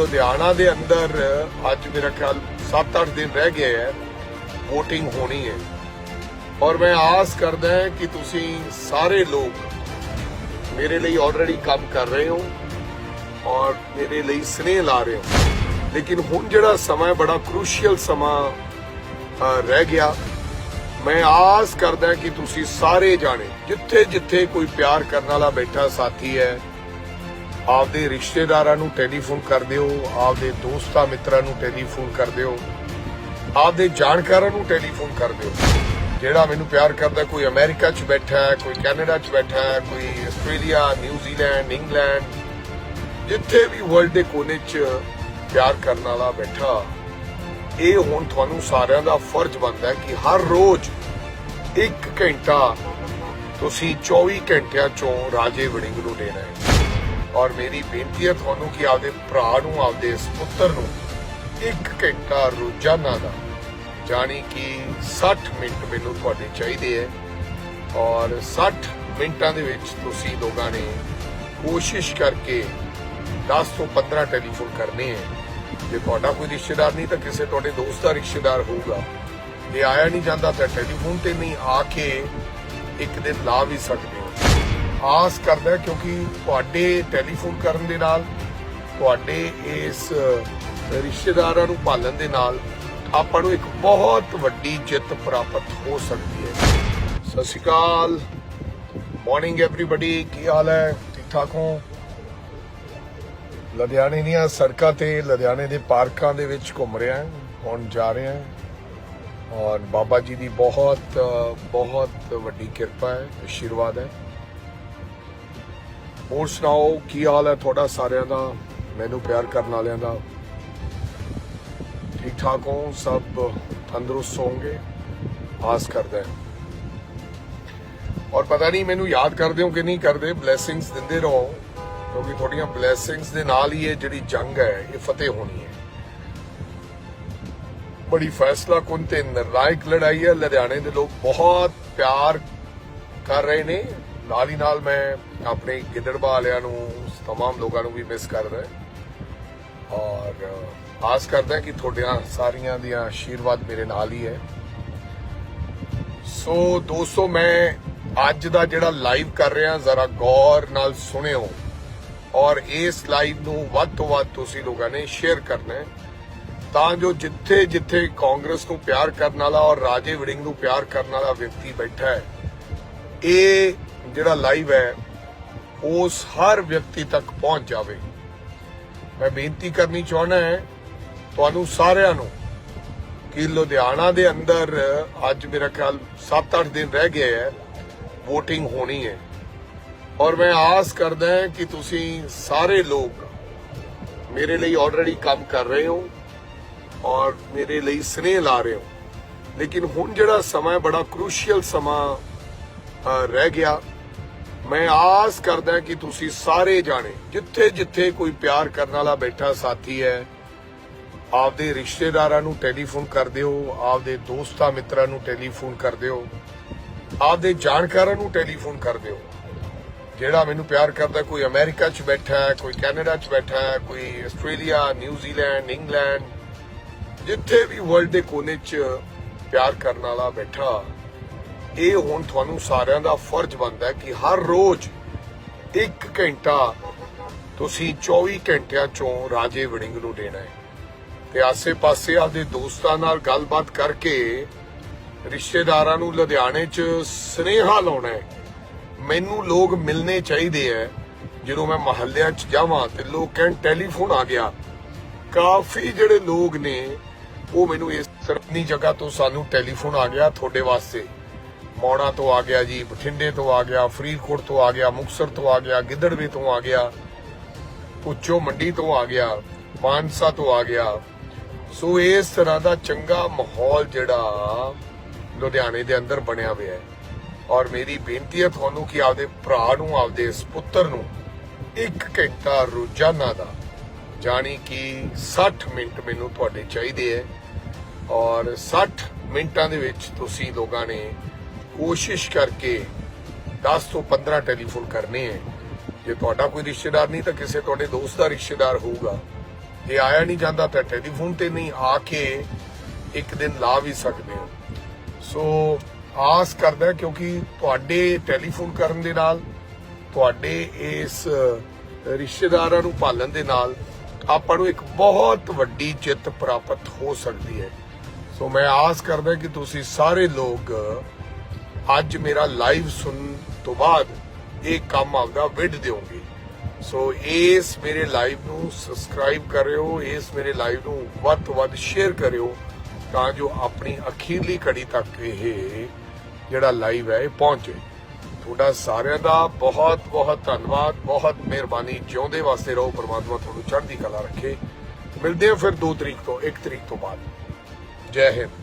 ਲੁਧਿਆਣਾ ਦੇ ਅੰਦਰ ਅੱਜ ਮੇਰਾ ਖਿਆਲ 7-8 ਦਿਨ ਰਹਿ ਗਏ ਹੈ, VOTING ਹੋਣੀ ਹੈ। ਔਰ ਮੈਂ ਆਸ ਕਰਦਾ ਹਾਂ ਕਿ ਤੁਸੀਂ ਸਾਰੇ ਲੋਕ ਮੇਰੇ ਲਈ ਆਲਰੇਡੀ ਕੰਮ ਕਰ ਰਹੇ ਹੋ ਔਰ ਮੇਰੇ ਲਈ ਸਨੇਹ ਲਾ ਰਹੇ ਹੋ। ਲੇਕਿਨ ਹੁਣ ਜਿਹੜਾ ਸਮਾਂ ਬੜਾ ਕ੍ਰੂਸ਼ੀਅਲ ਸਮਾਂ ਰਹਿ ਗਿਆ। ਮੈਂ ਆਸ ਕਰਦਾ ਕਿ ਤੁਸੀਂ ਸਾਰੇ ਜਾਣੇ ਜਿੱਥੇ ਜਿੱਥੇ ਕੋਈ ਪਿਆਰ ਕਰਨ ਵਾਲਾ ਬੈਠਾ ਸਾਥੀ ਹੈ ਆਪਦੇ ਰਿਸ਼ਤੇਦਾਰਾਂ ਨੂੰ ਟੈਲੀਫੋਨ ਕਰ ਦਿਓ, ਆਪਦੇ ਦੋਸਤਾਂ ਮਿੱਤਰਾਂ ਨੂੰ ਟੈਲੀਫੋਨ ਕਰ ਦਿਓ, ਆਪਦੇ ਜਾਣਕਾਰਾਂ ਨੂੰ ਟੈਲੀਫੋਨ ਕਰ ਦਿਓ। ਜਿਹੜਾ ਮੈਨੂੰ ਪਿਆਰ ਕਰਦਾ, ਕੋਈ ਅਮਰੀਕਾ 'ਚ ਬੈਠਾ ਹੈ, ਕੋਈ ਕੈਨੇਡਾ 'ਚ ਬੈਠਾ ਹੈ, ਕੋਈ ਆਸਟ੍ਰੇਲੀਆ ਨਿਊਜ਼ੀਲੈਂਡ ਇੰਗਲੈਂਡ, ਜਿੱਥੇ ਵੀ ਵਰਲਡ ਦੇ ਕੋਨੇ 'ਚ ਪਿਆਰ ਕਰਨ ਵਾਲਾ ਬੈਠਾ, ਇਹ ਹੁਣ ਤੁਹਾਨੂੰ ਸਾਰਿਆਂ ਦਾ ਫਰਜ਼ ਬਣਦਾ ਕਿ ਹਰ ਰੋਜ਼ 1 ਘੰਟਾ ਤੁਸੀਂ 24 ਘੰਟਿਆਂ ਚੋਂ ਰਾਜੇ ਵੜਿੰਗ ਨੂੰ ਦੇਣਾ ਹੈ। ਔਰ ਮੇਰੀ ਬੇਨਤੀ ਹੈ ਤੁਹਾਨੂੰ ਕਿ ਆਪਦੇ ਭਰਾ ਨੂੰ, ਆਪਦੇ ਸੁਪੁੱਤਰ ਨੂੰ 1 ਘੰਟਾ ਰੋਜ਼ਾਨਾ ਦਾ, ਜਾਣੀ ਕਿ 60 ਮਿੰਟ ਮੈਨੂੰ ਤੁਹਾਡੇ ਚਾਹੀਦੇ ਹੈ ਔਰ 60 ਮਿੰਟਾਂ ਦੇ ਵਿੱਚ ਤੁਸੀਂ ਲੋਕਾਂ ਨੇ ਕੋਸ਼ਿਸ਼ ਕਰਕੇ 10 ਤੋਂ 15 ਟੈਲੀਫੋਨ ਕਰਨੇ ਹੈ। ਜੇ ਤੁਹਾਡਾ ਕੋਈ ਰਿਸ਼ਤੇਦਾਰ ਨਹੀਂ ਤਾਂ ਕਿਸੇ ਤੁਹਾਡੇ ਦੋਸਤ ਦਾ ਰਿਸ਼ਤੇਦਾਰ ਹੋਊਗਾ। ਜੇ ਆਇਆ ਨਹੀਂ ਜਾਂਦਾ ਤਾਂ ਟੈਲੀਫੋਨ ਤੇ ਨਹੀਂ, ਆ ਕੇ ਇੱਕ ਦਿਨ ਲਾ ਵੀ ਸਕਦੇ ਆਸ ਕਰਦਾ ਕਿਉਂਕਿ ਤੁਹਾਡੇ ਟੈਲੀਫੋਨ ਕਰਨ ਦੇ ਨਾਲ, ਤੁਹਾਡੇ ਇਸ ਰਿਸ਼ਤੇਦਾਰਾਂ ਨੂੰ ਪਾਲਣ ਦੇ ਨਾਲ ਆਪਾਂ ਨੂੰ ਇੱਕ ਬਹੁਤ ਵੱਡੀ ਜਿੱਤ ਪ੍ਰਾਪਤ ਹੋ ਸਕਦੀ ਹੈ। ਸਤਿ ਸ਼੍ਰੀ ਅਕਾਲ। ਮਾਰਨਿੰਗ ਐਵਰੀਬਾਡੀ ਕੀ ਹਾਲ ਹੈ? ਠੀਕ ਠਾਕ ਹੋ? ਲੁਧਿਆਣੇ ਦੀਆਂ ਸੜਕਾਂ ਤੇ, ਲੁਧਿਆਣੇ ਦੇ ਪਾਰਕਾਂ ਦੇ ਵਿੱਚ ਘੁੰਮ ਰਿਹਾ ਹਾਂ, ਹੁਣ ਜਾ ਰਿਹਾ ਹਾਂ। ਔਰ ਬਾਬਾ ਜੀ ਦੀ ਬਹੁਤ ਬਹੁਤ ਵੱਡੀ ਕਿਰਪਾ ਹੈ, ਆਸ਼ੀਰਵਾਦ ਹੈ। ਹੋਰ ਸੁਣਾਓ, ਕੀ ਹਾਲ ਹੈ ਤੁਹਾਡਾ ਸਾਰਿਆਂ ਦਾ, ਮੈਨੂੰ ਪਿਆਰ ਕਰਨ ਵਾਲਿਆਂ ਦਾ? ਠੀਕ ਠਾਕ ਹੋ? ਸਭ ਤੰਦਰੁਸਤ ਹੋਵੋਗੇ? ਆਸ ਕਰਦਾ ਔਰ ਪਤਾ ਨਹੀਂ, ਮੈਨੂੰ ਯਾਦ ਕਰਦੇ ਹੋ ਕਿ ਨਹੀਂ ਕਰਦੇ ਬਲੇਸਿੰਗਸ ਦਿੰਦੇ ਰਹੋ, ਕਿਉਂਕਿ ਤੁਹਾਡੀਆਂ ਬਲੇਸਿੰਗਸ ਦੇ ਨਾਲ ਹੀ ਇਹ ਜਿਹੜੀ ਜੰਗ ਹੈ, ਇਹ ਫਤਿਹ ਹੋਣੀ ਹੈ। ਬੜੀ ਫੈਸਲਾ ਕੁਨ ਤੇ ਨਿਰਣਾਇਕ ਲੜਾਈ ਹੈ, ਲੁਧਿਆਣੇ ਦੇ ਲੋਕ ਬਹੁਤ ਪਿਆਰ ਕਰ ਰਹੇ ਨੇ। ਨਾਲ ਹੀ ਨਾਲ ਮੈਂ ਆਪਣੇ ਗਿੱਦੜਬਾ ਵਾਲਿਆਂ ਨੂੰ तमाम ਲੋਕਾਂ ਨੂੰ ਵੀ ਮਿਸ ਕਰਦਾ ਔਰ ਅ, ਆਸ ਕਰਦਾ ਕਿ ਤੁਹਾਡੀਆਂ ਸਾਰੀਆਂ ਦੀਆਂ ਆਸ਼ੀਰਵਾਦ ਮੇਰੇ ਨਾਲ ਹੀ ਹੈ ਸੋ ਦੋਸਤੋ ਮੈਂ ਅੱਜ ਦਾ ਜਿਹੜਾ ਲਾਈਵ ਕਰ ਰਿਹਾ ਜ਼ਰਾ ਗੌਰ ਨਾਲ ਸੁਣਿਓ ਔਰ ਇਸ ਲਾਈਵ ਨੂੰ ਵੱਧ ਤੋਂ ਵੱਧ ਤੁਸੀਂ ਲੋਕਾਂ ਨੇ ਸ਼ੇਅਰ ਕਰਨਾ ਹੈ ਤਾਂ ਜੋ ਜਿੱਥੇ ਜਿੱਥੇ ਕਾਂਗਰਸ ਨੂੰ ਪਿਆਰ ਕਰਨ ਵਾਲਾ ਔਰ ਰਾਜੇ ਵੜਿੰਗ ਨੂੰ ਪਿਆਰ ਕਰਨ ਵਾਲਾ ਵਿਅਕਤੀ ਬੈਠਾ ਹੈ ਇਹ ਜਿਹੜਾ ਲਾਈਵ ਹੈ ਉਸ ਹਰ ਵਿਅਕਤੀ ਤੱਕ ਪਹੁੰਚ ਜਾਵੇ। ਮੈਂ ਬੇਨਤੀ ਕਰਨੀ ਚਾਹਣਾ ਹੈ, ਤੁਹਾਨੂੰ ਸਾਰਿਆਂ ਨੂੰ ਕਿ ਲੁਧਿਆਣਾ ਦੇ ਅੰਦਰ ਅੱਜ ਮੇਰਾ ਖਿਆਲ 7-8 ਦਿਨ ਰਹਿ ਗਏ ਹੈ VOTING ਹੋਣੀ ਹੈ। ਔਰ ਮੈਂ ਆਸ ਕਰਦਾ ਹਾਂ ਕਿ ਤੁਸੀਂ ਸਾਰੇ ਲੋਕ ਮੇਰੇ ਲਈ ਆਲਰੇਡੀ ਕੰਮ ਕਰ ਰਹੇ ਹੋ ਔਰ ਮੇਰੇ ਲਈ ਸਨੇਹ ਲਾ ਰਹੇ ਹੋ। ਲੇਕਿਨ ਹੁਣ ਜਿਹੜਾ ਸਮਾਂ ਬੜਾ ਕ੍ਰੂਸ਼ੀਅਲ ਸਮਾਂ ਰਹਿ ਗਿਆ। ਮੈਂ ਆਸ ਕਰਦਾ ਕਿ ਤੁਸੀਂ ਸਾਰੇ ਜਾਣੇ, ਜਿੱਥੇ ਜਿੱਥੇ ਕੋਈ ਪਿਆਰ ਕਰਨ ਵਾਲਾ ਬੈਠਾ ਸਾਥੀ ਹੈ, ਆਪਦੇ ਰਿਸ਼ਤੇਦਾਰਾਂ ਨੂੰ ਟੈਲੀਫੋਨ ਕਰ ਦਿਓ, ਆਪਦੇ ਦੋਸਤਾਂ ਮਿੱਤਰਾਂ ਨੂੰ ਟੈਲੀਫੋਨ ਕਰ ਦਿਓ, ਆਪਦੇ ਜਾਣਕਾਰਾਂ ਨੂੰ ਟੈਲੀਫੋਨ ਕਰ ਦਿਓ। ਜਿਹੜਾ ਮੈਨੂੰ ਪਿਆਰ ਕਰਦਾ, ਕੋਈ ਅਮਰੀਕਾ 'ਚ ਬੈਠਾ ਹੈ ਕੋਈ ਕੈਨੇਡਾ 'ਚ ਬੈਠਾ ਹੈ ਕੋਈ ਆਸਟ੍ਰੇਲੀਆ ਨਿਊਜ਼ੀਲੈਂਡ ਇੰਗਲੈਂਡ, ਜਿੱਥੇ ਵੀ ਵਰਲਡ ਦੇ ਕੋਨੇ 'ਚ ਪਿਆਰ ਕਰਨ ਵਾਲਾ ਬੈਠਾ ਇਹ ਹੁਣ ਤੁਹਾਨੂੰ ਸਾਰਿਆਂ ਦਾ ਫਰਜ਼ ਬਣਦਾ ਕਿ ਹਰ ਰੋਜ਼ 1 ਘੰਟਾ ਤੁਸੀਂ 24 ਘੰਟਿਆਂ ਚੋਂ ਰਾਜੇ ਵੜਿੰਗ ਨੂੰ ਦੇਣਾ ਹੈ। ਤੇ ਆਸੇ-ਪਾਸੇ ਆਪਦੇ ਦੋਸਤਾਂ ਨਾਲ ਗੱਲਬਾਤ ਕਰਕੇ ਰਿਸ਼ਤੇਦਾਰਾਂ ਨੂੰ ਲੁਧਿਆਣੇ 'ਚ ਸਨੇਹਾ ਲਾਉਣਾ ਹੈ। ਮੈਨੂੰ ਲੋਕ ਮਿਲਨੇ ਚਾਹੀਦੇ ਐ ਜਦੋਂ ਮੈਂ ਮਹੱਲਿਆਂ 'ਚ ਜਾਵਾਂ ਤੇ ਲੋਕ ਕਹਿਣ, ਟੈਲੀਫੋਨ ਆ ਗਿਆ। ਕਾਫੀ ਜਿਹੜੇ ਲੋਕ ਨੇ, ਉਹ ਮੈਨੂੰ ਇਸ ਸਰਪਨੀ ਜਗ੍ਹਾ ਤੋਂ ਸਾਨੂੰ ਟੈਲੀਫੋਨ ਆ ਗਿਆ ਤੁਹਾਡੇ ਵਾਸਤੇ। ਮੌੜਾ ਤੋਂ ਆ ਗਿਆ ਜੀ, ਬਠਿੰਡੇ ਤੋਂ ਆ ਗਿਆ, ਫਰੀਦਕੋਟ ਤੋਂ ਆ ਗਿਆ ਮੁਕਸਰ ਤੋਂ ਆ ਗਿਆ, ਗਿੱਦੜਵੇ ਤੋਂ ਆ ਗਿਆ ਪੁੱਚੋ ਮੰਡੀ ਤੋਂ ਆ ਗਿਆ, ਮਾਨਸਾ ਤੋਂ ਆ ਗਿਆ। ਸੋ ਇਸ ਤਰ੍ਹਾਂ ਦਾ ਚੰਗਾ ਮਾਹੌਲ ਜਿਹੜਾ ਲੁਧਿਆਣੇ ਦੇ ਅੰਦਰ ਬਣਿਆ ਹੋਇਆ ਹੈ। ਔਰ ਮੇਰੀ ਬੇਨਤੀ ਹੈ ਤੁਹਾਨੂੰ ਕਿ ਆਪਦੇ ਭਰਾ ਨੂੰ, ਆਪਦੇ ਪੁੱਤਰ ਨੂੰ 1 ਘੰਟਾ ਰੋਜ਼ਾਨਾ ਦਾ, ਜਾਣੀ ਕਿ 60 ਮਿੰਟ ਮੈਨੂੰ ਤੁਹਾਡੇ ਚਾਹੀਦੇ ਹੈ। ਔਰ 60 ਮਿੰਟਾਂ ਦੇ ਵਿੱਚ ਤੁਸੀਂ ਲੋਕਾਂ ਨੇ ਕੋਸ਼ਿਸ਼ ਕਰਕੇ 10 ਤੋਂ 15 ਟੈਲੀਫੋਨ ਕਰਨੇ ਹੈ। ਜੇ ਤੁਹਾਡਾ ਕੋਈ ਰਿਸ਼ਤੇਦਾਰ ਨਹੀਂ ਤਾਂ ਕਿਸੇ ਤੁਹਾਡੇ ਦੋਸਤ ਦਾ ਰਿਸ਼ਤੇਦਾਰ ਹੋਊਗਾ। ਜੇ ਆਇਆ ਨਹੀਂ ਜਾਂਦਾ ਤਾਂ ਟੈਲੀਫੋਨ ਤੇ ਨਹੀਂ, ਆ ਕੇ ਇੱਕ ਦਿਨ ਲਾ ਵੀ ਸਕਦੇ ਹੋ। ਸੋ ਆਸ ਕਰਦਾ ਕਿਉਂਕਿ ਤੁਹਾਡੇ ਟੈਲੀਫੋਨ ਕਰਨ ਦੇ ਨਾਲ, ਤੁਹਾਡੇ ਇਸ ਰਿਸ਼ਤੇਦਾਰਾਂ ਨੂੰ ਪਾਲਣ ਦੇ ਨਾਲ ਆਪਾਂ ਨੂੰ ਇੱਕ ਬਹੁਤ ਵੱਡੀ ਜਿੱਤ ਪ੍ਰਾਪਤ ਹੋ ਸਕਦੀ ਹੈ। ਸੋ ਮੈਂ ਆਸ ਕਰਦਾ ਕਿ ਤੁਸੀਂ ਸਾਰੇ ਲੋਕ ਅੱਜ ਮੇਰਾ ਲਾਈਵ ਸੁਣਨ ਤੋਂ ਬਾਅਦ ਇਹ ਕੰਮ ਆਪਦਾ ਵਿੱਢ ਦਿਓਗੇ। ਸੋ ਇਸ ਮੇਰੇ ਲਾਈਵ ਨੂੰ ਸਬਸਕ੍ਰਾਈਬ ਕਰਿਓ ਇਸ ਮੇਰੇ ਲਾਈਵ ਨੂੰ ਵੱਧ ਤੋਂ ਵੱਧ ਸ਼ੇਅਰ ਕਰਿਓ ਤਾਂ ਜੋ ਆਪਣੀ ਅਖੀਰਲੀ ਘੜੀ ਤੱਕ ਇਹ ਜਿਹੜਾ ਲਾਈਵ ਹੈ, ਇਹ ਪਹੁੰਚੇ। ਤੁਹਾਡਾ ਸਾਰਿਆਂ ਦਾ ਬਹੁਤ ਬਹੁਤ ਧੰਨਵਾਦ, ਬਹੁਤ ਮਿਹਰਬਾਨੀ। ਜਿਉਂਦੇ ਵਾਸਤੇ ਰਹੋ, ਪ੍ਰਮਾਤਮਾ ਤੁਹਾਨੂੰ ਚੜ੍ਹਦੀ ਕਲਾ ਰੱਖੇ। ਮਿਲਦੇ ਹਾਂ ਫਿਰ 2 ਤਰੀਕ ਤੋਂ 1 ਤਰੀਕ ਤੋਂ ਬਾਅਦ। ਜੈ ਹਿੰਦ।